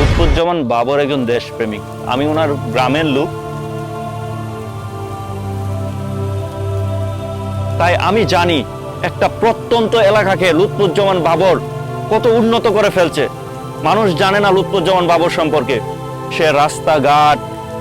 লুৎফুজ্জামান বাবর একজন দেশপ্রেমিক। আমি ওনার গ্রামের লোক। তাই আমি জানি একটা প্রত্যন্ত এলাকাকে লুৎফুজ্জামান বাবর কত উন্নত করে ফেলছে। মানুষ জানে না লুৎফুজ্জামান বাবর সম্পর্কে। সে রাস্তাঘাট,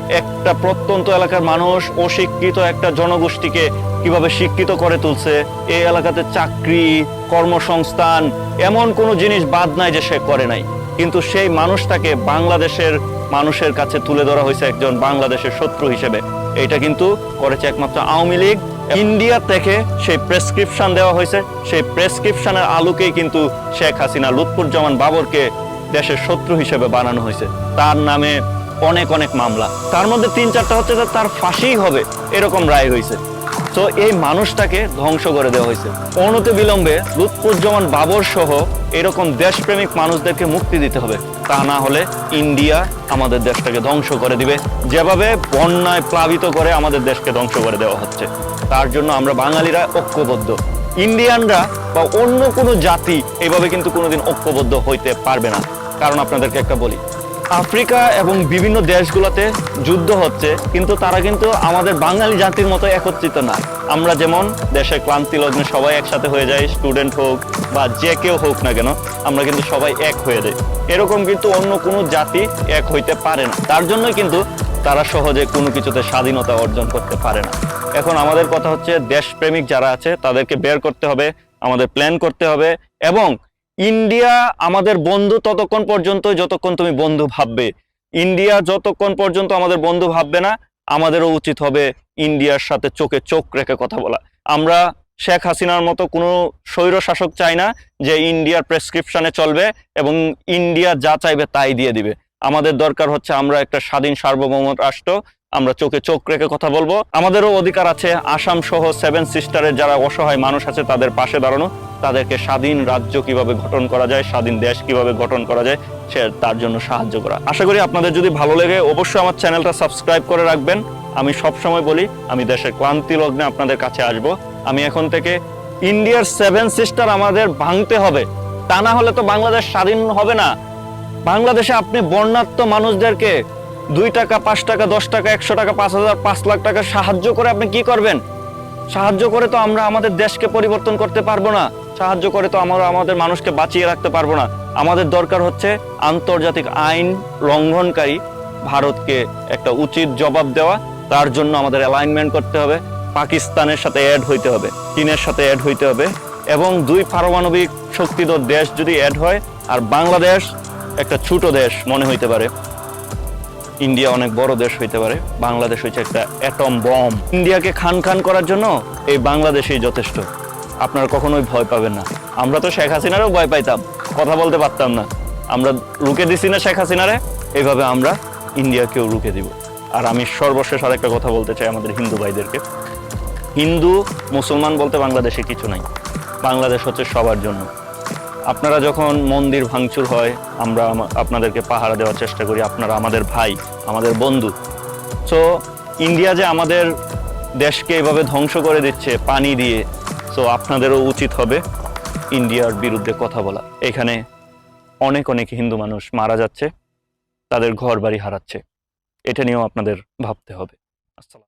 একটা প্রত্যন্ত এলাকার মানুষ, অশিক্ষিত একটা জনগোষ্ঠীকে কীভাবে শিক্ষিত করে তুলছে, এই এলাকাতে চাকরি, কর্মসংস্থান, এমন কোনো জিনিস বাদ নাই যে সে করে নাই। কিন্তু সেই মানুষটাকে বাংলাদেশের মানুষের কাছে তুলে ধরা হয়েছে একজন বাংলাদেশের শত্রু হিসেবে। এটা কিন্তু করেছে একমাত্র আওয়ামী লীগ। ইন্ডিয়া থেকে সেই প্রেসক্রিপশন দেওয়া হয়েছে। সেই প্রেসক্রিপশনের আলোকেই কিন্তু শেখ হাসিনা লুৎফুজ্জামান বাবরকে দেশের শত্রু হিসেবে বানানো হয়েছে। তার নামে অনেক অনেক মামলা। তার মধ্যে তিন, চারটা হচ্ছে তার ফাঁসিই হবে, এরকম রায় হয়েছে। তো এই মানুষটাকে ধ্বংস করে দেওয়া হয়েছে। অনতি বিলম্বে লুৎফুজ্জামান বাবর সহ এরকম দেশপ্রেমিক মানুষদেরকে মুক্তি দিতে হবে। তা না হলে ইন্ডিয়া আমাদের দেশটাকে ধ্বংস করে দিবে। যেভাবে বন্যায় প্লাবিত করে আমাদের দেশকে ধ্বংস করে দেওয়া হচ্ছে, তার জন্য আমরা বাঙালিরা ঐক্যবদ্ধ। ইন্ডিয়ানরা বা অন্য কোনো জাতি এভাবে কিন্তু কোনোদিন ঐক্যবদ্ধ হইতে পারবে না। কারণ আপনাদেরকে একটা বলি আফ্রিকা এবং বিভিন্ন দেশগুলোতে যুদ্ধ হচ্ছে, কিন্তু তারা কিন্তু আমাদের বাঙালি জাতির মতো একত্রিত না। আমরা যেমন দেশে ক্লান্তি লগ্নে সবাই একসাথে হয়ে যাই, স্টুডেন্ট হোক বা যে কেউ হোক না কেন, আমরা কিন্তু সবাই এক হয়ে যাই। এরকম কিন্তু অন্য কোনো জাতি এক হইতে পারে না। তার জন্যই কিন্তু তারা সহজে কোনো কিছুতে স্বাধীনতা অর্জন করতে পারে না। এখন আমাদের কথা হচ্ছে দেশপ্রেমিক যারা আছে, তাদেরকে বের করতে হবে, আমাদের প্ল্যান করতে হবে এবং ইন্ডিয়া আমাদের বন্ধু ততক্ষণ পর্যন্ত, যতক্ষণ তুমি বন্ধু ভাববে। ইন্ডিয়া যতক্ষণ পর্যন্ত আমাদের বন্ধু ভাববে না, আমাদেরও উচিত হবে ইন্ডিয়ার সাথে চোখে চোখ রেখে কথা বলা। আমরা শেখ হাসিনার মতো কোনো স্বৈর শাসক চাই না যে ইন্ডিয়ার প্রেসক্রিপশানে চলবে এবং ইন্ডিয়া যা চাইবে তাই দিয়ে দিবে। আমাদের দরকার হচ্ছে আমরা একটা স্বাধীন সার্বভৌম রাষ্ট্র, আমরা চোখে চোখ রেখে কথা বলব। আমাদেরও অধিকার আছে, আসাম সহ সেভেন সিস্টারের যারা অসহায় মানুষ আছে তাদের পাশে দাঁড়ানো, তাদেরকে স্বাধীন রাজ্য কীভাবে গঠন করা যায়, স্বাধীন দেশ কীভাবে গঠন করা যায়, সে তার জন্য সাহায্য করা। আশা করি আপনাদের যদি ভালো লাগে, অবশ্যই আমার চ্যানেলটা সাবস্ক্রাইব করে রাখবেন। আমি সব সময় বলি, আমি দেশের ক্লান্তি লগ্নে আপনাদের কাছে আসব। আমি এখন থেকে ইন্ডিয়ার সেভেন সিস্টার আমাদের ভাঙতে হবে। তা না হলে তো বাংলাদেশ স্বাধীন হবে না। বাংলাদেশে আপনি বর্ণাত্ম মানুষদেরকে দুই টাকা, পাঁচ টাকা, দশ টাকা, একশো টাকা, পাঁচ হাজার, পাঁচ লাখ টাকা সাহায্য করে আপনি কি করবেন? সাহায্য করে তো আমরা আমাদের দেশকে পরিবর্তন করতে পারব না। সাহায্য করে তো আমরা আমাদের মানুষকে বাঁচিয়ে রাখতে পারব না। আমাদের দরকার হচ্ছে আন্তর্জাতিক আইন লঙ্ঘনকারী ভারতকে একটা উচিত জবাব দেওয়া। তার জন্য আমাদের অ্যালাইনমেন্ট করতে হবে। পাকিস্তানের সাথে অ্যাড হইতে হবে। চীনের সাথে অ্যাড হইতে হবে। এবং দুই পারমাণবিক শক্তিধর দেশ যদি অ্যাড হয়, আর বাংলাদেশ একটা ছোট দেশ মনে হইতে পারে। ইন্ডিয়া অনেক বড় দেশ হইতে পারে। বাংলাদেশ হচ্ছে একটা অ্যাটম বম ইন্ডিয়াকে খান খান করার জন্য এই বাংলাদেশই যথেষ্ট। আপনারা কখনোই ভয় পাবেন না। আমরা তো শেখ হাসিনারও ভয় পাইতাম। কথা বলতে পারতাম না। আমরা রুকে দিছি না শেখ হাসিনারে। এইভাবে আমরা ইন্ডিয়াকেও রুকে দিব। আর আমি সর্বশেষ আর একটা কথা বলতে চাই আমাদের হিন্দু ভাইদেরকে। হিন্দু, মুসলমান বলতে বাংলাদেশে কিছু নাই। বাংলাদেশ হচ্ছে সবার জন্য। আপনারা যখন মন্দির ভাঙচুর হয়, আমরা আপনাদেরকে পাহারা দেওয়ার চেষ্টা করি, আপনারা আমাদের ভাই, আমাদের বন্ধু। সো ইন্ডিয়া যে আমাদের দেশকে এভাবে ধ্বংস করে দিচ্ছে পানি দিয়ে সো আপনাদেরও উচিত হবে ইন্ডিয়ার বিরুদ্ধে কথা বলা। এখানে অনেক অনেক হিন্দু মানুষ মারা যাচ্ছে, তাদের ঘর বাড়ি হারাচ্ছে। এটা নিয়েও আপনাদের ভাবতে হবে। আসসালাম।